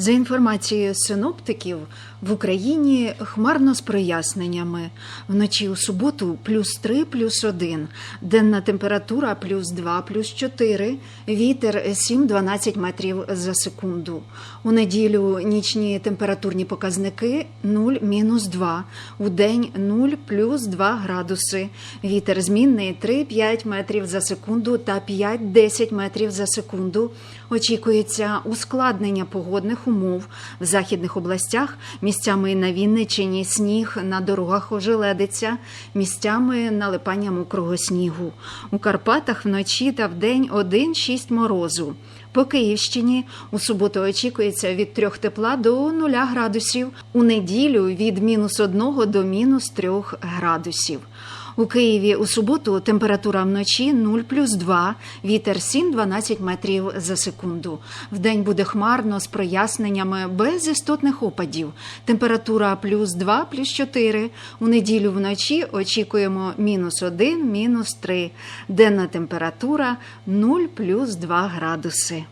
За інформацією синоптиків, в Україні хмарно з проясненнями. Вночі у суботу плюс 3, плюс 1, денна температура плюс 2, плюс 4, вітер 7-12 метрів за секунду. У неділю нічні температурні показники 0, мінус 2, у день 0, плюс 2 градуси. Вітер змінний 3-5 метрів за секунду та 5-10 метрів за секунду. Очікується ускладнення погодних умов в західних областях. Місцями на Вінничині сніг на дорогах ожеледиться, місцями налипання мокрого снігу. У Карпатах вночі та вдень 1-6 морозу. По Київщині у суботу очікується від 3 тепла до 0 градусів, у неділю від мінус 1 до мінус 3 градусів. У Києві у суботу температура вночі 0 плюс 2, вітер 7-12 метрів за секунду. Вдень буде хмарно з проясненнями без істотних опадів. Температура плюс 2, плюс 4. У неділю вночі очікуємо мінус 1, мінус 3. Денна температура 0 плюс 2 градуси.